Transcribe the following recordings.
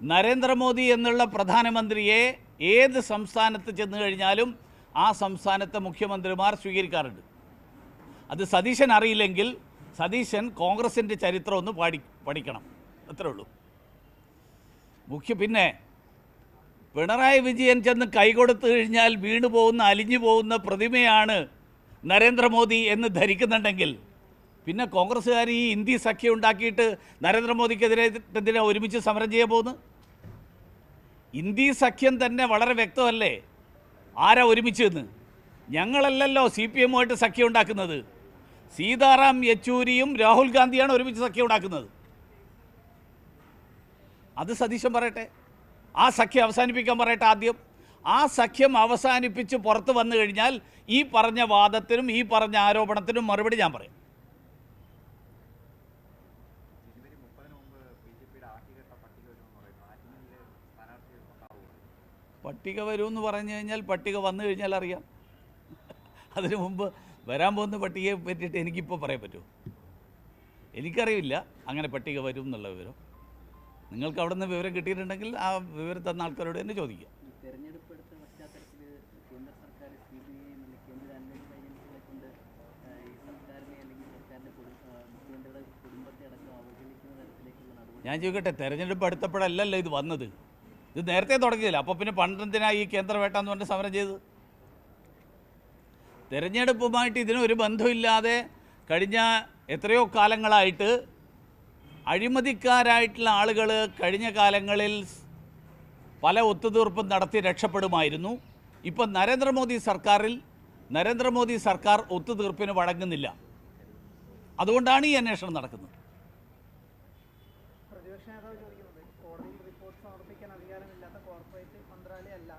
നരേന്ദ്രമോദി എന്നുള്ള പ്രധാനമന്ത്രിയെ ഏത് സംസ്ഥാനത്ത് ചെന്ന് കഴിഞ്ഞാലും ആ സംസ്ഥാനത്തെ മുഖ്യമന്ത്രിമാർ സ്വീകരിക്കാറുണ്ട്. അത് സതീശൻ അറിയില്ലെങ്കിൽ സതീശൻ കോൺഗ്രസിന്റെ ചരിത്രം ഒന്ന് പാടി പഠിക്കണം. അത്രേ ഉള്ളൂ. മുഖ്യ പിന്നെ പിണറായി വിജയൻ ചെന്ന് കൈകൊടുത്തു കഴിഞ്ഞാൽ വീണു പോകുന്ന അലിഞ്ഞു പോകുന്ന പ്രതിമയാണ് നരേന്ദ്രമോദി എന്ന് ധരിക്കുന്നുണ്ടെങ്കിൽ പിന്നെ കോൺഗ്രസ്സുകാർ ഈ ഇന്ത്യ സഖ്യം ഉണ്ടാക്കിയിട്ട് നരേന്ദ്രമോദിക്കെതിരെ എന്തിനാ ഒരുമിച്ച് സമരം ചെയ്യാൻ പോകുന്നു ഇന്ത്യ സഖ്യം തന്നെ വളരെ വ്യക്തമല്ലേ? ആരാ ഒരുമിച്ച് എന്ന് ഞങ്ങളല്ലല്ലോ സി പി എമ്മുമായിട്ട് സഖ്യം ഉണ്ടാക്കുന്നത്. സീതാറാം യെച്ചൂരിയും രാഹുൽ ഗാന്ധിയാണ് ഒരുമിച്ച് സഖ്യം ഉണ്ടാക്കുന്നത്. അത് സതീശൻ പറയട്ടെ. ആ സഖ്യം അവസാനിപ്പിക്കാൻ പറയട്ടെ ആദ്യം. ആ സഖ്യം അവസാനിപ്പിച്ച് പുറത്ത് വന്നു കഴിഞ്ഞാൽ ഈ പറഞ്ഞ വാദത്തിനും ഈ പറഞ്ഞ ആരോപണത്തിനും മറുപടി ഞാൻ പറയും. പട്ടിക വരുമെന്ന് പറഞ്ഞു കഴിഞ്ഞാൽ പട്ടിക വന്നു കഴിഞ്ഞാൽ അറിയാം. അതിനു മുമ്പ് വരാൻ പോകുന്ന പട്ടികയെ പറ്റിയിട്ട് എനിക്കിപ്പോൾ പറയാൻ പറ്റുമോ? എനിക്കറിയില്ല അങ്ങനെ പട്ടിക വരും എന്നുള്ള വിവരം. നിങ്ങൾക്ക് അവിടെ നിന്ന് വിവരം കിട്ടിയിട്ടുണ്ടെങ്കിൽ ആ വിവരം തന്ന ആൾക്കാരോട് തന്നെ ചോദിക്കുക ഞാൻ ചോദിക്കട്ടെ തെരഞ്ഞെടുപ്പ് അടുത്തപ്പോഴല്ലല്ലോ ഇത് വന്നത്? ഇത് നേരത്തെ തുടങ്ങിയില്ല അപ്പോൾ പിന്നെ പണ്ടെന്തിനാ ഈ കേന്ദ്രവേട്ട എന്ന് പറഞ്ഞ് സമരം ചെയ്ത് തിരഞ്ഞെടുപ്പുമായിട്ട് ഇതിനൊരു ബന്ധമില്ലാതെ കഴിഞ്ഞ എത്രയോ കാലങ്ങളായിട്ട് അഴിമതിക്കാരായിട്ടുള്ള ആളുകൾ കഴിഞ്ഞ കാലങ്ങളിൽ പല ഒത്തുതീർപ്പും നടത്തി രക്ഷപ്പെടുമായിരുന്നു. ഇപ്പം നരേന്ദ്രമോദി സർക്കാരിൽ നരേന്ദ്രമോദി സർക്കാർ ഒത്തുതീർപ്പിന് വഴങ്ങുന്നില്ല. അതുകൊണ്ടാണ് ഈ അന്വേഷണം നടക്കുന്നത്. പ്രതിപക്ഷ നേതാവ് ചോദിക്കുന്നത് കോടതിയിൽ റിപ്പോർട്ട് സമർപ്പിക്കാൻ അധികാരമില്ലാത്ത കോർപ്പറേറ്റ് മന്ത്രാലയമല്ല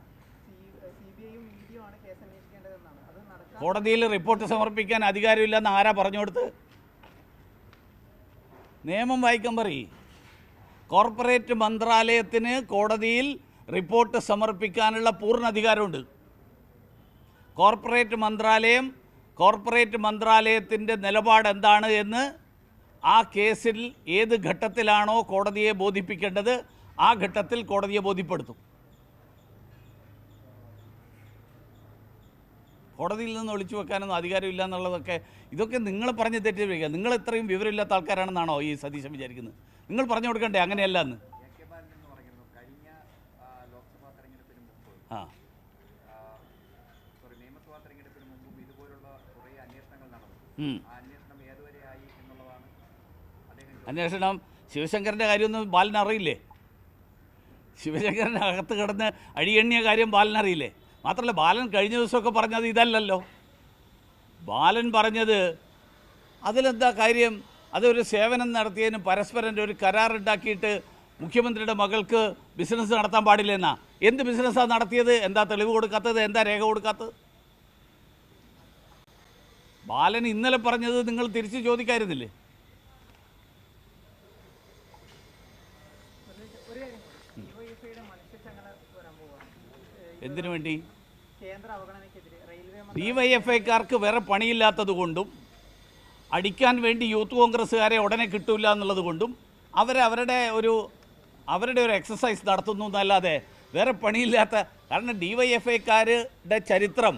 കോടതിയിൽ റിപ്പോർട്ട് സമർപ്പിക്കാൻ അധികാരമില്ലെന്ന് ആരാ പറഞ്ഞു കൊടുത്ത്? നിയമം വായിക്കാൻ പറയും. കോർപ്പറേറ്റ് മന്ത്രാലയത്തിന് കോടതിയിൽ റിപ്പോർട്ട് സമർപ്പിക്കാനുള്ള പൂർണ അധികാരമുണ്ട്. കോർപ്പറേറ്റ് മന്ത്രാലയം കോർപ്പറേറ്റ് മന്ത്രാലയത്തിന്റെ നിലപാട് എന്താണ് എന്ന് ആ കേസിൽ ഏത് ഘട്ടത്തിലാണോ കോടതിയെ ബോധിപ്പിക്കേണ്ടത് ആ ഘട്ടത്തിൽ കോടതിയെ ബോധ്യപ്പെടുത്തും. കോടതിയിൽ നിന്ന് ഒളിച്ചു വെക്കാനൊന്നും അധികാരമില്ല എന്നുള്ളതൊക്കെ ഇതൊക്കെ നിങ്ങൾ പറഞ്ഞ് തെറ്റിദ്ധരിക്കുക നിങ്ങൾ ഇത്രയും വിവരമില്ലാത്ത ആൾക്കാരാണെന്നാണോ ഈ സതീശൻ വിചാരിക്കുന്നത്? നിങ്ങൾ പറഞ്ഞു കൊടുക്കണ്ടേ? അങ്ങനെയല്ല എന്ന് ആ, മുമ്പ് ആ സോറി നിയമസഭാ തെരഞ്ഞെടുപ്പിന് മുമ്പും ഇതുപോലുള്ള കുറേ അന്വേഷണങ്ങൾ നടന്നു. അന്വേഷണം. ശിവശങ്കരന്റെ കാര്യമൊന്നും ബാലൻ അറിയില്ലേ? ശിവശങ്കരന്റെ അകത്ത് കിടന്ന് അഴിയെണ്ണിയ കാര്യം ബാലൻ അറിയില്ലേ? മാത്രമല്ല ബാലൻ കഴിഞ്ഞ ദിവസമൊക്കെ പറഞ്ഞത് ഇതല്ലല്ലോ. ബാലൻ പറഞ്ഞത് അതിലെന്താ കാര്യം? അതൊരു സേവനം നടത്തിയതിന് പരസ്പരം ഒരു കരാറുണ്ടാക്കിയിട്ട് മുഖ്യമന്ത്രിയുടെ മകൾക്ക് ബിസിനസ് നടത്താൻ പാടില്ലെന്നാ? എന്ത് ബിസിനസ്സാണ് നടത്തിയത്? എന്താ തെളിവ് കൊടുക്കാത്തത്? എന്താ രേഖ കൊടുക്കാത്തത്? ബാലൻ ഇന്നലെ പറഞ്ഞത് നിങ്ങൾ തിരിച്ച് ചോദിക്കായിരുന്നില്ലേ ഒരു ഒരു കാര്യം ഡിവൈഎഫ്ഐയുടെ മനുഷ്യച്ചങ്ങല വരാൻ പോവുകയാണ് ഏഹ് എന്തിനു വേണ്ടി? കേന്ദ്ര റെയിൽവേ ഡി വൈ എഫ് ഐക്കാർക്ക് വേറെ പണിയില്ലാത്തത് കൊണ്ടും അടിക്കാൻ വേണ്ടി യൂത്ത് കോൺഗ്രസ്സുകാരെ ഉടനെ കിട്ടില്ല എന്നുള്ളത് കൊണ്ടും അവരവരുടെ ഒരു അവരുടെ ഒരു എക്സസൈസ് നടത്തുന്നു എന്നല്ലാതെ വേറെ പണിയില്ലാത്ത കാരണം ഡി വൈ എഫ് ഐക്കാരുടെ ചരിത്രം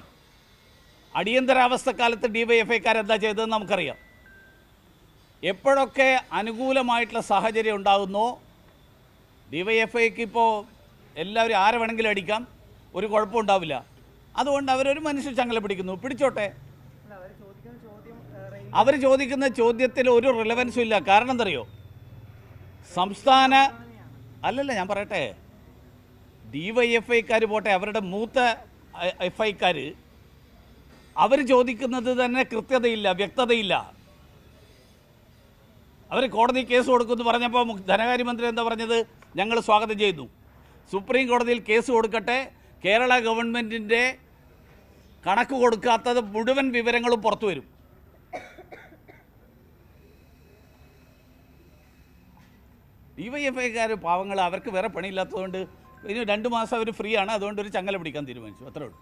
അടിയന്തരാവസ്ഥ കാലത്ത് ഡി വൈ എഫ് ഐക്കാർ എന്താ ചെയ്തതെന്ന് നമുക്കറിയാം. എപ്പോഴൊക്കെ അനുകൂലമായിട്ടുള്ള സാഹചര്യം ഉണ്ടാകുന്നോ ഡി വൈ ഇപ്പോൾ എല്ലാവരും ആരെ വേണമെങ്കിലും അടിക്കാം. ഒരു കുഴപ്പം ഉണ്ടാവില്ല. അതുകൊണ്ട് അവരൊരു മനുഷ്യ ചങ്ങല പിടിക്കുന്നു. പിടിച്ചോട്ടെ. അവർ ചോദിക്കുന്ന ചോദ്യത്തിൽ ഒരു റിലവൻസും ഇല്ല. കാരണം എന്തറിയോ? സംസ്ഥാന അല്ലല്ല ഞാൻ പറയട്ടെ. ഡിവൈഎഫ്ഐക്കാർ പോട്ടെ അവരുടെ മൂത്ത എഫ് ഐക്കാർ അവർ ചോദിക്കുന്നത് തന്നെ കൃത്യതയില്ല വ്യക്തതയില്ല. അവർ കോടതി കേസ് കൊടുക്കുമെന്ന് പറഞ്ഞപ്പോൾ ധനകാര്യമന്ത്രി എന്താ പറഞ്ഞത്? ഞങ്ങൾ സ്വാഗതം ചെയ്യുന്നു. സുപ്രീം കോടതിയിൽ കേസ് കൊടുക്കട്ടെ കേരള ഗവൺമെന്റിന്റെ കണക്ക് കൊടുക്കാത്തത് മുഴുവൻ വിവരങ്ങളും പുറത്തു വരും. ഡി വൈ എഫ് ഐക്കാർ പാവങ്ങൾ അവർക്ക് വേറെ പണിയില്ലാത്തതുകൊണ്ട് ഇനി രണ്ട് മാസം അവർ ഫ്രീ ആണ് അതുകൊണ്ട് ഒരു ചങ്ങല പിടിക്കാൻ തീരുമാനിച്ചു. അത്രേ ഉള്ളൂ.